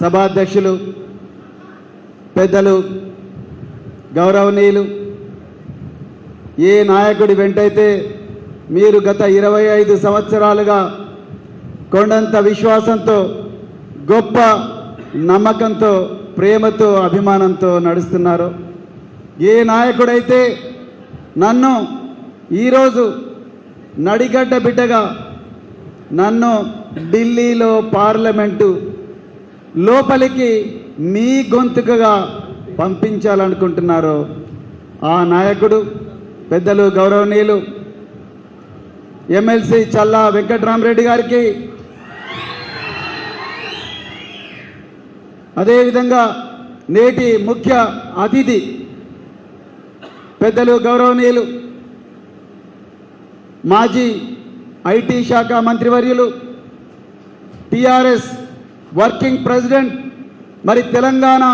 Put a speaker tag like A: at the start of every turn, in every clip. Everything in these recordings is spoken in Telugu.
A: సభాధ్యక్షులు పెద్దలు గౌరవనీయులు ఏ నాయకుడి వెంటైతే మీరు గత ఇరవై ఐదు సంవత్సరాలుగా కొండంత విశ్వాసంతో గొప్ప నమ్మకంతో ప్రేమతో అభిమానంతో నడుస్తున్నారు ఏ నాయకుడైతే నన్ను ఈరోజు నడిగడ్డ బిడ్డగా నన్ను ఢిల్లీలో పార్లమెంటు లోపలికి మీ గొంతుకగా పంపించాలనుకుంటున్నారో ఆ నాయకుడు పెద్దలు గౌరవనీయులు ఎమ్మెల్సీ చల్లా వెంకట్రామరెడ్డి గారికి. అదేవిధంగా నేటి ముఖ్య అతిథి పెద్దలు గౌరవనీయులు మాజీ ఐటీ శాఖ మంత్రివర్యులు టిఆర్ఎస్ వర్కింగ్ ప్రెసిడెంట్ మరి తెలంగాణ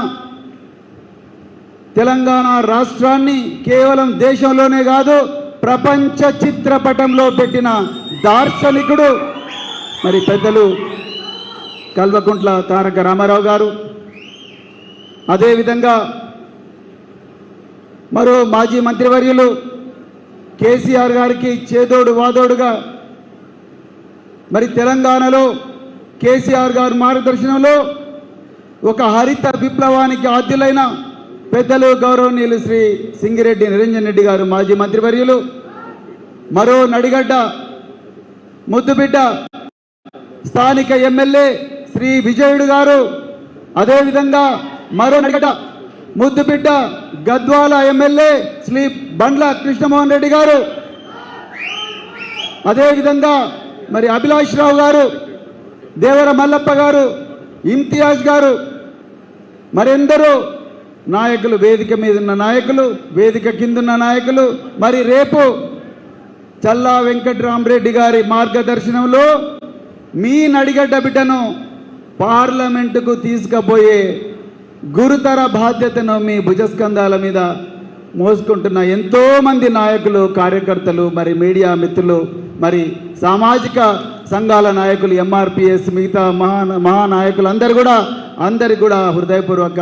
A: తెలంగాణ రాష్ట్రాన్ని కేవలం దేశంలోనే కాదు ప్రపంచ చిత్రపటంలో పెట్టిన దార్శనికుడు మరి పెద్దలు కల్వకుంట్ల తారక రామారావు గారు. అదేవిధంగా మరో మాజీ మంత్రివర్యులు కేసీఆర్ గారికి చేదోడు వాదోడుగా మరి తెలంగాణలో కేసీఆర్ గారు మార్గదర్శనంలో ఒక హరిత విప్లవానికి ఆద్యులైన పెద్దలు గౌరవనీయులు శ్రీ సింగిరెడ్డి నిరంజన్ రెడ్డి గారు మాజీ మంత్రివర్యులు మరో నడిగడ్డ ముద్దుబిడ్డ స్థానిక ఎమ్మెల్యే శ్రీ విజయుడు గారు అదేవిధంగా మరో నడిగడ్డ ముద్దుబిడ్డ గద్వాల ఎమ్మెల్యే శ్రీ బండ్ల కృష్ణమోహన్ రెడ్డి గారు అదేవిధంగా మరి అభిలాష్ రావు గారు దేవర మల్లప్ప గారు ఇమ్తియాజ్ గారు మరెందరూ నాయకులు వేదిక మీద ఉన్న నాయకులు వేదిక కిందున్న నాయకులు మరి రేపు చల్లా వెంకట్రామరెడ్డి గారి మార్గదర్శనంలో మీ నడిగడ్డ బిడ్డను పార్లమెంటుకు తీసుకుపోయే గురుతర బాధ్యతను మీ భుజస్కంధాల మీద మోసుకుంటున్న ఎంతోమంది నాయకులు కార్యకర్తలు మరి మీడియా మిత్రులు మరి సామాజిక సంఘాల నాయకులు ఎంఆర్పిఎస్ మిగతా మహా మహానాయకులు అందరు కూడా అందరికి కూడా హృదయపూర్వక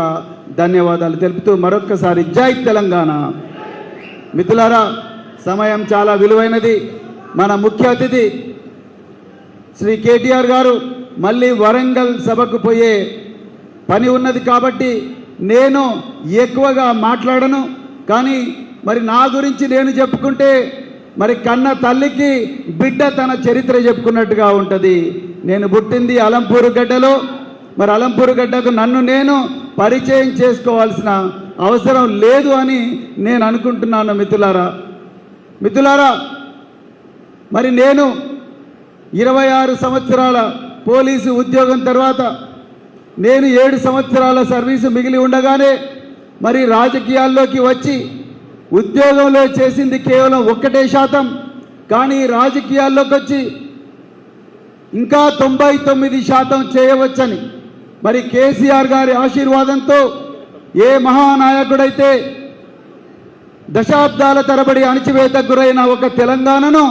A: ధన్యవాదాలు తెలుపుతూ మరొక్కసారి జై తెలంగాణ. మిత్రులారా సమయం చాలా విలువైనది. మన ముఖ్య అతిథి శ్రీ కేటీఆర్ గారు మళ్ళీ వరంగల్ సభకు పోయే పని ఉన్నది కాబట్టి నేను ఎక్కువగా మాట్లాడను. కానీ మరి నా గురించి నేను చెప్పుకుంటే మరి కన్న తల్లికి బిడ్డ తన చరిత్ర చెప్పుకున్నట్టుగా ఉంటుంది. నేను పుట్టింది అలంపూరు గడ్డలో. మరి అలంపూరు గడ్డకు నన్ను నేను పరిచయం చేసుకోవాల్సిన అవసరం లేదు అని నేను అనుకుంటున్నాను మిత్రులారా. మిత్రులారా మరి నేను ఇరవై ఆరు సంవత్సరాల పోలీసు ఉద్యోగం తర్వాత నేను ఏడు సంవత్సరాల సర్వీసు మిగిలి ఉండగానే మరి రాజకీయాల్లోకి వచ్చి ఉద్యోగంలో చేసింది కేవలం ఒక్కటే శాతం కానీ రాజకీయాల్లోకి వచ్చి ఇంకా తొంభై తొమ్మిది శాతం చేయవచ్చని. మరి కేసీఆర్ గారి ఆశీర్వాదంతో ఏ మహానాయకుడైతే దశాబ్దాల తరబడి అణిచివేతకు గురైన ఒక తెలంగాణను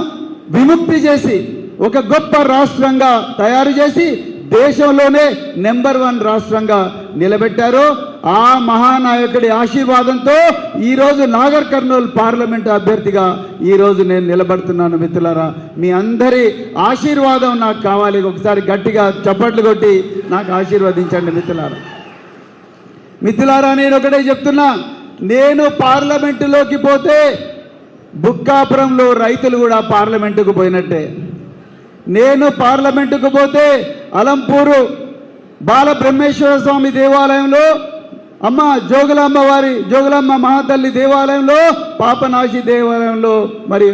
A: విముక్తి చేసి ఒక గొప్ప రాష్ట్రంగా తయారు చేసి దేశంలోనే నెంబర్ వన్ రాష్ట్రంగా నిలబెట్టారు ఆ మహానాయకుడి ఆశీర్వాదంతో ఈరోజు నాగర్ కర్నూలు పార్లమెంటు అభ్యర్థిగా ఈరోజు నేను నిలబడుతున్నాను మిత్రులారా. మీ అందరి ఆశీర్వాదం నాకు కావాలి. ఒకసారి గట్టిగా చప్పట్లు కొట్టి నాకు ఆశీర్వదించండి మిత్రులారా. మిత్రులారా నేను ఒకటే చెప్తున్నా. నేను పార్లమెంటులోకి పోతే బుక్కాపురంలో రైతులు కూడా పార్లమెంటుకు పోయినట్టే. నేను పార్లమెంటుకు పోతే అలంపూరు బాలబ్రహ్మేశ్వర స్వామి దేవాలయంలో అమ్మ జోగులాంబ వారి జోగులాంబ మహాతల్లి దేవాలయంలో పాపనాశి దేవాలయంలో మరి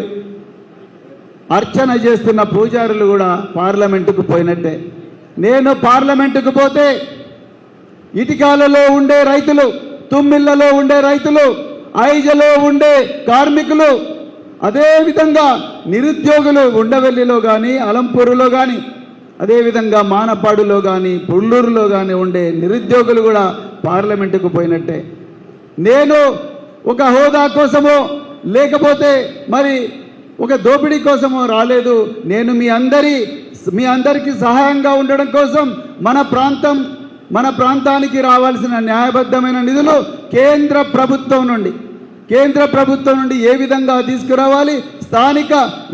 A: అర్చన చేస్తున్న పూజారులు కూడా పార్లమెంటుకు పోయినట్టే. నేను పార్లమెంటుకు పోతే ఇటికాలలో ఉండే రైతులు తుమ్మిళ్ళలో ఉండే రైతులు ఐజలో ఉండే కార్మికులు అదేవిధంగా నిరుద్యోగులు ఉండవెల్లిలో కానీ అలంపూరులో కానీ అదేవిధంగా మానపాడులో కానీ పుల్లూరులో కానీ ఉండే నిరుద్యోగులు కూడా పార్లమెంటుకు పోయినట్టే. నేను ఒక హోదా కోసమో లేకపోతే మరి ఒక దోపిడీ కోసమో రాలేదు. నేను మీ అందరి మీ అందరికీ సహాయంగా ఉండడం కోసం మన ప్రాంతం మన ప్రాంతానికి రావాల్సిన న్యాయబద్ధమైన నిధులు కేంద్ర ప్రభుత్వం నుండి కేంద్ర ప్రభుత్వం నుండి ఏ విధంగా తీసుకురావాలి? స్థానిక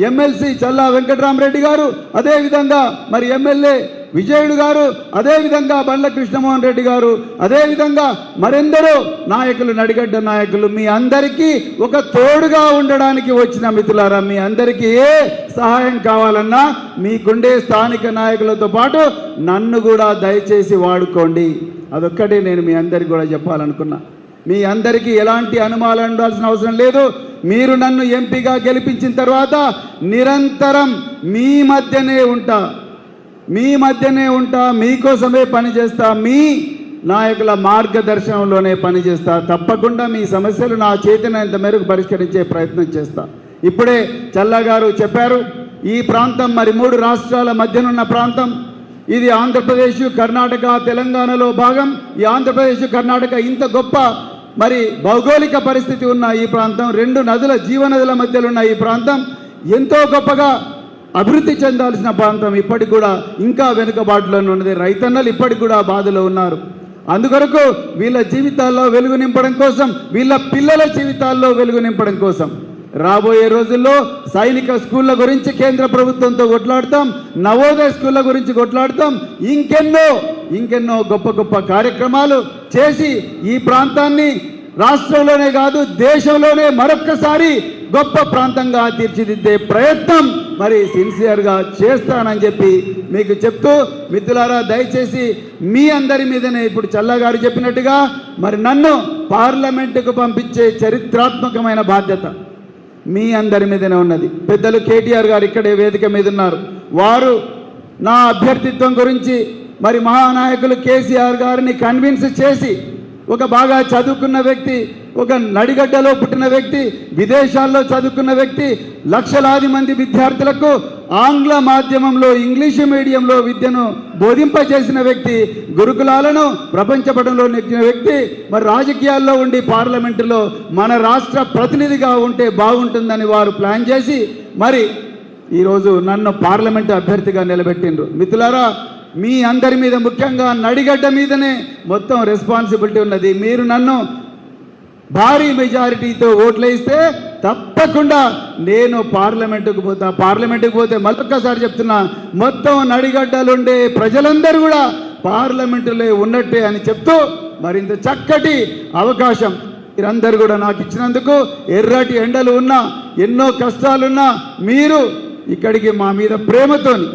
A: ఎమ్మెల్సీ చల్లా వెంకటరామరెడ్డి గారు అదేవిధంగా మరి ఎమ్మెల్యే విజయుడు గారు అదేవిధంగా బండ్ల కృష్ణమోహన్ రెడ్డి గారు అదేవిధంగా మరెందరో నాయకులు నడిగడ్డ నాయకులు మీ అందరికీ ఒక తోడుగా ఉండడానికి వచ్చిన మిత్రులారా మీ అందరికీ ఏ సహాయం కావాలన్నా మీకుండే స్థానిక నాయకులతో పాటు నన్ను కూడా దయచేసి వాడుకోండి. అదొక్కటే నేను మీ అందరికి కూడా చెప్పాలనుకున్నా. మీ అందరికీ ఎలాంటి అనుమానాలు ఉండాల్సిన అవసరం లేదు. మీరు నన్ను ఎంపీగా గెలిపించిన తర్వాత నిరంతరం మీ మధ్యనే ఉంటా. మీ మధ్యనే ఉంటా మీకోసమే పనిచేస్తా మీ నాయకుల మార్గదర్శనంలోనే పనిచేస్తా తప్పకుండా మీ సమస్యలు నా చేతనంత మేరకు పరిష్కరించే ప్రయత్నం చేస్తా. ఇప్పుడే చల్లగారు చెప్పారు ఈ ప్రాంతం మరి మూడు రాష్ట్రాల మధ్యనున్న ప్రాంతం. ఇది ఆంధ్రప్రదేశ్ కర్ణాటక తెలంగాణలో భాగం. ఈ ఆంధ్రప్రదేశ్ కర్ణాటక ఇంత గొప్ప మరి భౌగోళిక పరిస్థితి ఉన్న ఈ ప్రాంతం రెండు నదుల జీవనదుల మధ్యలో ఉన్న ఈ ప్రాంతం ఎంతో గొప్పగా అభివృద్ధి చెందాల్సిన ప్రాంతం. ఇప్పటికి కూడా ఇంకా వెనుకబాటులోనే ఉన్నది. రైతన్నలు ఇప్పటికి కూడా బాధలో ఉన్నారు. అందుకొరకు వీళ్ళ జీవితాల్లో వెలుగు నింపడం కోసం వీళ్ళ పిల్లల జీవితాల్లో వెలుగు నింపడం కోసం రాబోయే రోజుల్లో సైనిక స్కూళ్ళ గురించి కేంద్ర ప్రభుత్వంతో కొట్లాడతాం నవోదయ స్కూళ్ళ గురించి కొట్లాడతాం. ఇంకెన్నో ఇంకెన్నో గొప్ప గొప్ప కార్యక్రమాలు చేసి ఈ ప్రాంతాన్ని రాష్ట్రంలోనే కాదు దేశంలోనే మరొక్కసారి గొప్ప ప్రాంతంగా తీర్చిదిద్దే ప్రయత్నం మరి సిన్సియర్గా చేస్తానని చెప్పి మీకు చెప్తూ మిత్రులారా దయచేసి మీ అందరి మీదనే ఇప్పుడు చల్లగారు చెప్పినట్టుగా మరి నన్ను పార్లమెంటుకు పంపించే చరిత్రాత్మకమైన బాధ్యత మీ అందరి మీదనే ఉన్నది. పెద్దలు కేటీఆర్ గారు ఇక్కడే వేదిక మీద ఉన్నారు వారు నా అభ్యర్థిత్వం గురించి మరి మహానాయకులు కేసీఆర్ గారిని కన్విన్స్ చేసి ఒక బాగా చదువుకున్న వ్యక్తి ఒక నడిగడ్డలో పుట్టిన వ్యక్తి విదేశాల్లో చదువుకున్న వ్యక్తి లక్షలాది మంది విద్యార్థులకు ఆంగ్ల మాధ్యమంలో ఇంగ్లీషు మీడియంలో విద్యను బోధింపజేసిన వ్యక్తి గురుకులాలను ప్రపంచపటంలో నెక్కిన వ్యక్తి మరి రాజకీయాల్లో ఉండి పార్లమెంటులో మన రాష్ట్ర ప్రతినిధిగా ఉంటే బాగుంటుందని వారు ప్లాన్ చేసి మరి ఈరోజు నన్ను పార్లమెంటు అభ్యర్థిగా నిలబెట్టిండ్రు. మిత్రులారా మీ అందరి మీద ముఖ్యంగా నడిగడ్డ మీదనే మొత్తం రెస్పాన్సిబిలిటీ ఉన్నది. మీరు నన్ను భారీ మెజారిటీతో ఓట్లేస్తే తప్పకుండా నేను పార్లమెంటుకు పోతా. పార్లమెంటుకు పోతే మరొక్కసారి చెప్తున్నా మొత్తం నడిగడ్డలుండే ప్రజలందరూ కూడా పార్లమెంటులో ఉన్నట్టే అని చెప్తూ మరింత చక్కటి అవకాశం మీరందరూ కూడా నాకు ఇచ్చినందుకు ఎర్రటి ఎండలు ఉన్నా ఎన్నో కష్టాలున్నా మీరు ఇక్కడికి మా మీద ప్రేమతోని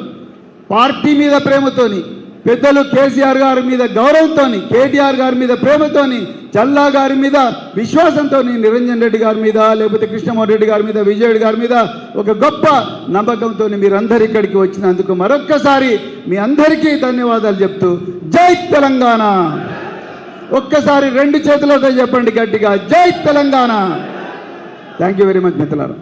A: పార్టీ మీద ప్రేమతోని పెద్దలు కేసీఆర్ గారి మీద గౌరవంతోని కేటీఆర్ గారి మీద ప్రేమతోని చల్లా గారి మీద విశ్వాసంతో నిరంజన్ రెడ్డి గారి మీద లేకపోతే కృష్ణమోహన్ రెడ్డి గారి మీద విజయుడు గారి మీద ఒక గొప్ప నమ్మకంతో మీరందరు ఇక్కడికి వచ్చినందుకు మరొక్కసారి మీ అందరికీ ధన్యవాదాలు చెప్తూ జై తెలంగాణ. ఒక్కసారి రెండు చేతులతో చెప్పండి గట్టిగా జై Telangana. Thank you very much మిత్రులారా.